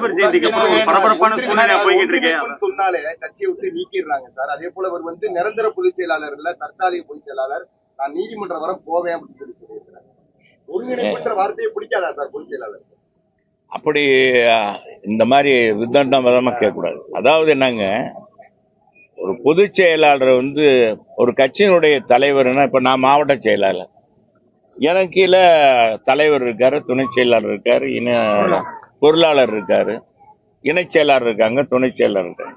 தலைவர் ஜெயந்திக்கு அப்புறம் ஒரு பரபரப்பான சூழ்நிலை போய்கிட்டு இருக்கு. ஒருங்கிணைப்புன்னு சொன்னாலே கட்சியை விட்டு நீக்கிடுறாங்க சார். அதே போல இவர் வந்து நிரந்தர பொதுச் செயலாளர் இல்ல தற்காலிக பொதுச் செயலாளர். நான் நீதிமன்றம் வரை போவேன் அப்படின்னு சொல்லி சொல்லியிருக்கிறாங்க ஒருங்கிணைப்புன்ற வார்த்தையை பிடிக்காதா சார் பொதுச் செயலாளர்? அப்படி இந்த மாதிரி விதண்டம் விதமாக கேட்கக்கூடாது. அதாவது என்னங்க ஒரு பொதுச் செயலாளர் வந்து ஒரு கட்சியினுடைய தலைவர்னா இப்போ நான் மாவட்ட செயலாளர். எனக்கு கீழே தலைவர் இருக்காரு துணை செயலாளர் இருக்காரு இன பொருளாளர் இருக்காரு இணைச் செயலாளர் இருக்காங்க துணை செயலாளர் இருக்காங்க.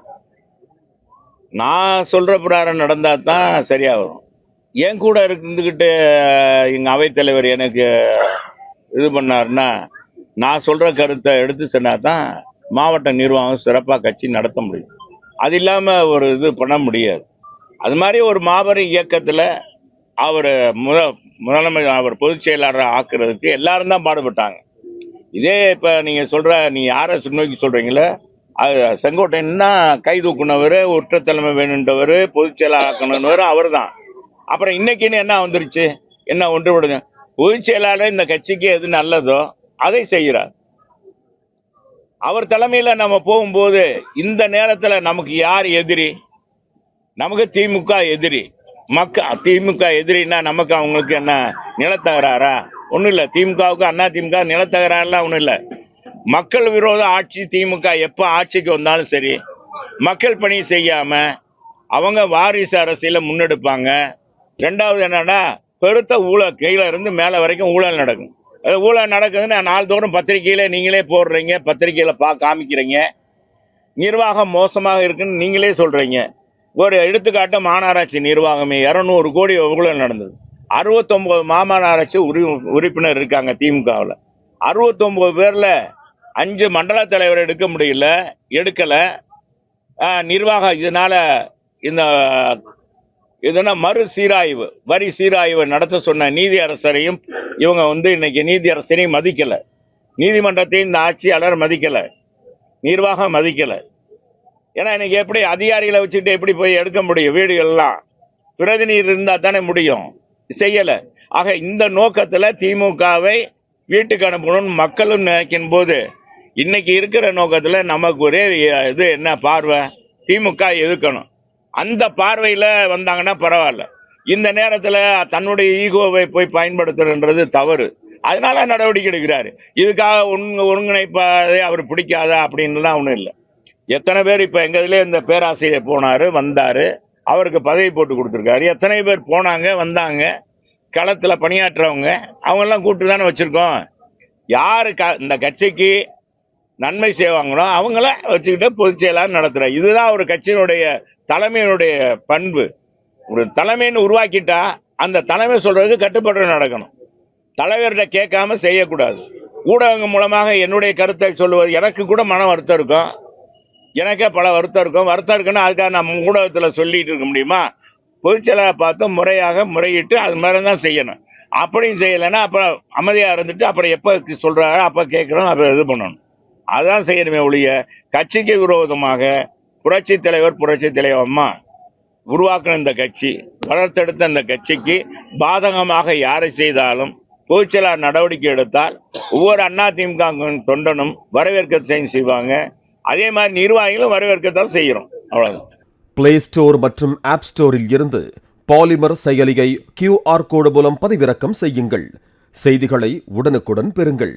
நான் சொல்ற பிரகாரம் நடந்தா தான் சரியா வரும் என் கூட இருந்துகிட்டு எங்க அவைத்தலைவர் எனக்கு இது பண்ணாருன்னா நான் சொல்ற கருத்தை எடுத்து சொன்னா தான் மாவட்ட நிர்வாகம் சிறப்பாக கட்சி நடத்த முடியும். அது இல்லாம ஒரு இது பண்ண முடியாது. அது மாதிரி ஒரு மாபெரும் இயக்கத்துல அவர் முத முதலமை அவர் பொதுச் செயலாளரை ஆக்குறதுக்கு எல்லாரும் தான் பாடுபட்டாங்க. இதே இப்போ நீங்கள் சொல்கிற நீ யாரை நோக்கி சொல்கிறீங்களே அது செங்கோட்டைன்னா தான் கை தூக்குனவர் ஒற்றத்தலைமை வேணுன்றவர் பொதுச் செயலாளர் அவர் தான் அப்புறம் இன்னைக்குன்னு என்ன வந்துருச்சு? என்ன ஒன்றுபடுது பொதுச் செயலாளர் இந்த கட்சிக்கு எது நல்லதோ அதை செய்கிறார். அவர் தலைமையில் நம்ம போகும்போது இந்த நேரத்தில் நமக்கு யார் எதிரி? நமக்கு திமுக எதிரி. மக்க திமுக எதிரின்னா நமக்கு அவங்களுக்கு என்ன நிலத்தகராறா? ஒன்றும் இல்லை. திமுகவுக்கு அண்ணா திமுக நிலத்தகராறுலாம் ஒன்றும் இல்லை. மக்கள் விரோத ஆட்சி திமுக எப்போ ஆட்சிக்கு வந்தாலும் சரி மக்கள் பணி செய்யாமல் அவங்க வாரிசு அரசியல முன்னெடுப்பாங்க. ரெண்டாவது என்னன்னா பெருத்த ஊழல் கீழே இருந்து மேலே வரைக்கும் ஊழல் நடக்கும். ஊழல் நடக்குதுன்னு நாள்தோறும் பத்திரிகையில் நீங்களே போடுறீங்க பத்திரிகையில் பா காமிக்கிறீங்க. நிர்வாகம் மோசமாக இருக்குன்னு நீங்களே சொல்கிறீங்க ஒரு எடுத்துக்காட்டு மாநகராட்சி நிர்வாகமே. இரநூறு கோடி ஊழல் நடந்தது? அறுபத்தொம்போது மாநகராட்சி உரி உறுப்பினர் இருக்காங்க திமுகவில். அறுபத்தொம்போது பேரில் அஞ்சு மண்டல தலைவர் எடுக்க முடியல எடுக்கலை. நிர்வாகம் இதனால் இந்த இதுனா மறு சீராய்வு வரி சீராய்வு நடத்த சொன்ன நீதி அரசரையும் இவங்க வந்து இன்னைக்கு நீதி அரசரையும் மதிக்கலை. நீதிமன்றத்தையும் இந்த ஆட்சியாளர் மதிக்கலை. நிர்வாகம் மதிக்கலை. ஏன்னா இன்னைக்கு எப்படி அதிகாரிகளை வச்சுட்டு எப்படி போய் எடுக்க முடியும் வீடுகள்லாம்? பிரதிநிதி இருந்தால் தானே முடியும். செய்யலை. ஆக இந்த நோக்கத்தில் திமுகவை வீட்டுக்கு அனுப்பணும்னு மக்களும் நினைக்கும் போது இன்னைக்கு இருக்கிற நோக்கத்தில் நமக்கு ஒரே இது என்ன பார்வை? திமுக எதுக்கணும் அந்த பார்வையில் வந்தாங்கன்னா பரவாயில்ல. இந்த நேரத்தில் தன்னுடைய ஈகோவை போய் பயன்படுத்துறன்றது தவறு. அதனால நடவடிக்கை எடுக்கிறாரு. இதுக்காக ஒருங்க ஒருங்கிணைப்பாதை அவர் பிடிக்காதா அப்படின்லாம் ஒன்றும் இல்லை. எத்தனை பேர் இப்போ எங்க இந்த பேராசிரியர் போனார் வந்தார் அவருக்கு பதவி போட்டு கொடுத்துருக்காரு. எத்தனை பேர் போனாங்க வந்தாங்க களத்தில் பணியாற்றுறவங்க அவங்கெல்லாம் கூப்பிட்டு தானே வச்சுருக்கோம். யாரு க- இந்த கட்சிக்கு நன்மை செய்வாங்களோ அவங்கள வச்சுக்கிட்டு பொதுச் செயலாளர் நடத்துகிறேன் இதுதான் ஒரு கட்சியினுடைய தலைமையினுடைய பண்பு. ஒரு தலைமைன்னு உருவாக்கிட்டா அந்த தலைமை சொல்கிறதுக்கு கட்டுப்பாடு நடக்கணும். தலைவர்கிட்ட கேட்காம செய்யக்கூடாது. ஊடகங்கள் மூலமாக என்னுடைய கருத்தை சொல்லுவது எனக்கு கூட மன வருத்தம் இருக்கும். எனக்கே பல வருத்தம் இருக்கும். வருத்தம் இருக்குன்னா அதுக்காக நம்ம ஊடகத்தில் சொல்லிட்டு இருக்க முடியுமா? பொதுச்செயலாளர் பார்த்து முறையாக முறையிட்டு அது மாதிரி தான் செய்யணும். அப்படியும் செய்யலைன்னா அப்புறம் அமைதியாக இருந்துட்டு அப்புறம் எப்போ சொல்கிறாங்க அப்போ கேட்குறோம் அப்புறம் இது பண்ணணும். அதான் செய்யணுமே ஒழிய கட்சிக்கு விரோதமாக புரட்சி தலைவர் புரட்சி தலைவர் அம்மா உருவாக்கின இந்த கட்சி வளர்த்தெடுத்த இந்த கட்சிக்கு பாதகமாக யாரை செய்தாலும் பொதுச்செயலாளர் நடவடிக்கை எடுத்தால் ஒவ்வொரு அண்ணா தொண்டனும் வரவேற்க செய்வாங்க. அதே மாதிரி நிர்வாகிகளும் வரவேற்கத்தான் செய்கிறோம். அவ்வளோதான் பிளே ஸ்டோர் மற்றும் ஆப் ஸ்டோரில் இருந்து பாலிமர் செயலியை கியூஆர் கோடு மூலம் பதிவிறக்கம் செய்யுங்கள். செய்திகளை உடனுக்குடன் பெறுங்கள்.